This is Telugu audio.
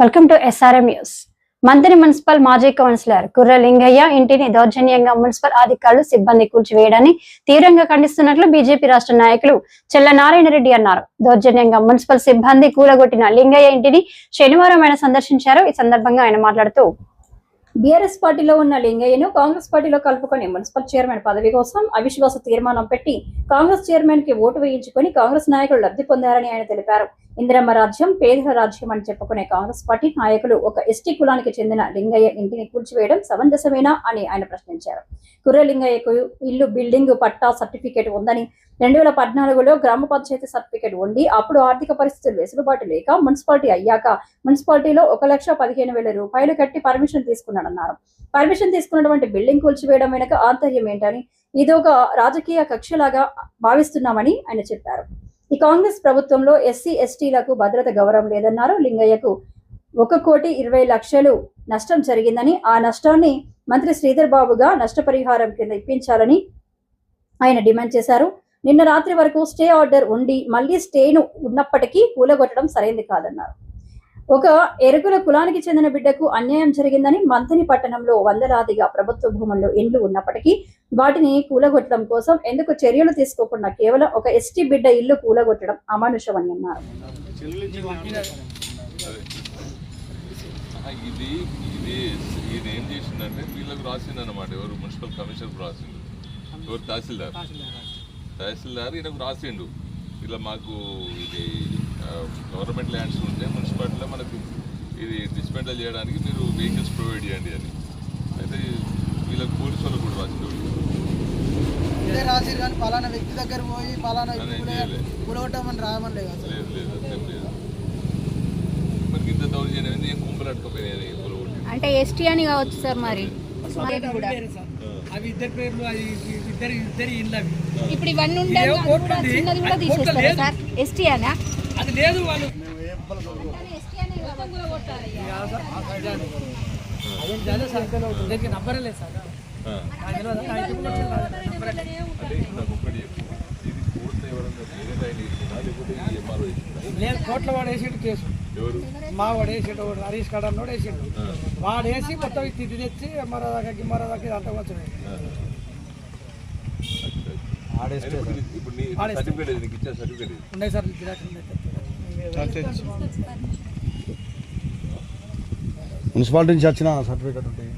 వెల్కమ్ టు ఎస్ఆర్ఎం న్యూస్ మంత్రి మున్సిపల్ మాజీ కౌన్సిలర్ కుర్ర లింగయ్య ఇంటిని దౌర్జన్యంగా మున్సిపల్ అధికారులు సిబ్బంది కూల్చివేయడాన్ని తీవ్రంగా ఖండిస్తున్నట్లు బీజేపీ రాష్ట్ర నాయకులు చెల్ల నారాయణ రెడ్డి అన్నారు. దౌర్జన్యంగా మున్సిపల్ సిబ్బంది కూలగొట్టిన లింగయ్య ఇంటిని శనివారం ఆయన సందర్శించారు. ఈ సందర్భంగా ఆయన మాట్లాడుతూ బీఆర్ఎస్ పార్టీలో ఉన్న లింగయ్యను కాంగ్రెస్ పార్టీలో కలుపుకొని మున్సిపల్ చైర్మన్ పదవి కోసం అవిశ్వాస తీర్మానం పెట్టి కాంగ్రెస్ చైర్మన్కి ఓటు వేయించుకొని కాంగ్రెస్ నాయకులు లబ్ధి పొందారని ఆయన తెలిపారు. ఇందిరమ్మ రాజ్యం పేదల రాజ్యం అని చెప్పుకునే కాంగ్రెస్ పార్టీ నాయకులు ఒక ఎస్టీ కులానికి చెందిన లింగయ్య ఇంటిని కూల్చివేయడం సమంజసమేనా అని ఆయన ప్రశ్నించారు. కుర్రలింగయ్యకు ఇల్లు బిల్డింగ్ పట్టా సర్టిఫికేట్ ఉందని రెండు వేల పద్నాలుగులో గ్రామ పంచాయతీ సర్టిఫికేట్ ఉండి అప్పుడు ఆర్థిక పరిస్థితులు వెసులుబాటు లేక మున్సిపాలిటీ అయ్యాక మున్సిపాలిటీలో ఒక లక్ష పదిహేను వేల రూపాయలు కట్టి పర్మిషన్ తీసుకున్నాడన్నారు. పర్మిషన్ తీసుకున్నటువంటి బిల్డింగ్ కూల్చివేయడం వెనుక ఆంతర్యం ఏంటని ఇది ఒక రాజకీయ కక్షలాగా భావిస్తున్నామని ఆయన చెప్పారు. ఈ కాంగ్రెస్ ప్రభుత్వంలో ఎస్సీ ఎస్టీలకు భద్రత గౌరవం లేదన్నారు. లింగయ్యకు ఒక కోటి ఇరవై లక్షలు నష్టం జరిగిందని ఆ నష్టాన్ని మంత్రి శ్రీధర్ బాబుగా నష్టపరిహారం కింద ఇప్పించాలని ఆయన డిమాండ్ చేశారు. నిన్న రాత్రి వరకు స్టే ఆర్డర్ ఉండి మళ్ళీ స్టేను ఉన్నప్పటికీ కూలగొట్టడం సరైంది కాదన్నారు. ఒక ఎరుకుల కులానికి చెందిన బిడ్డకు అన్యాయం జరిగిందని మంథని పట్టణంలో వందలాదిగా ప్రభుత్వ భూముల్లో ఇండ్లు ఉన్నప్పటికీ వాటిని కూలగొట్టడం కోసం ఎందుకు చర్యలు తీసుకోకుండా కేవలం ఒక ఎస్టీ బిడ్డ ఇల్లు కూలగొట్టడం అమానుషమని అన్నారు. ఇది ఇది ఇది ఏం చేసిందంటే వీళ్ళకి రాసింది అనమాట ఎవరు మున్సిపల్ కమిషనర్ రాసిండు. ఎవరు తహసీల్దార్? తహసీల్దార్ ఈయనకు రాసిండు. ఇలా మాకు ఇది గవర్నమెంట్ ల్యాండ్స్ ఉంటే మున్సిపాలిటీలో మనకు ఇది డిస్మెంటల్ చేయడానికి మీరు వెహికల్స్ ప్రొవైడ్ చేయండి అని. అయితే వీళ్ళకి పోలీసు వాళ్ళు కూడా రాసిండు. ఇదే రాసిరు కానీ పలానా వ్యక్తి దగ్గర పోయి పలానా. కూడగొట్టమని రాయమని అంటే ఎస్టీ అని కావచ్చు సార్ మరి. మాది కూడా అవి ఇద్దరు పేర్లు అది ఇద్దరు ఇద్దరు ఇల్లు అవి. ఇప్పుడు ఇవన్నీ ఉండే ఇదేమో అది కోర్టు కూడా. చిన్నది తీసేస్తారా. సార్? ఎస్టీ అనా? అది లేదు వాళ్ళు. నంబరే లేదు సార్. ఆ. నాకు తెలియదు. నా ఇంటికి వచ్చి నంబరే లేదు. అంటే నాకు ఒక్కటి చెప్పు ఇది కోర్టులో ఎవరన్నా వేరే ఆయన ఇచ్చిందా లేకపోతే ఈ ఎంఆర్ఓ ఇచ్చిందా లేదు కోట్ల వాడు వేసాడు కేసు మా వాడు వేసాడు వాడు హరీష్ కడ అన్నోడు వేసాడు వాడు వేసి మొత్తం తిరిగి తెచ్చి మరో దాకా గిమ్మరో దాకా ఇది అంతా వచ్చినాయి ఇప్పుడు నీ- ఇప్పుడు నీ ఆడేస్తా. సర్టిఫికేట్ ఇది, నీకు ఇచ్చే సర్టిఫికేట్ ఇది. ఉన్నాయి సార్ మున్సిపాలిటీ నుంచి వచ్చిన సర్టిఫికేట్ ఉంటుంది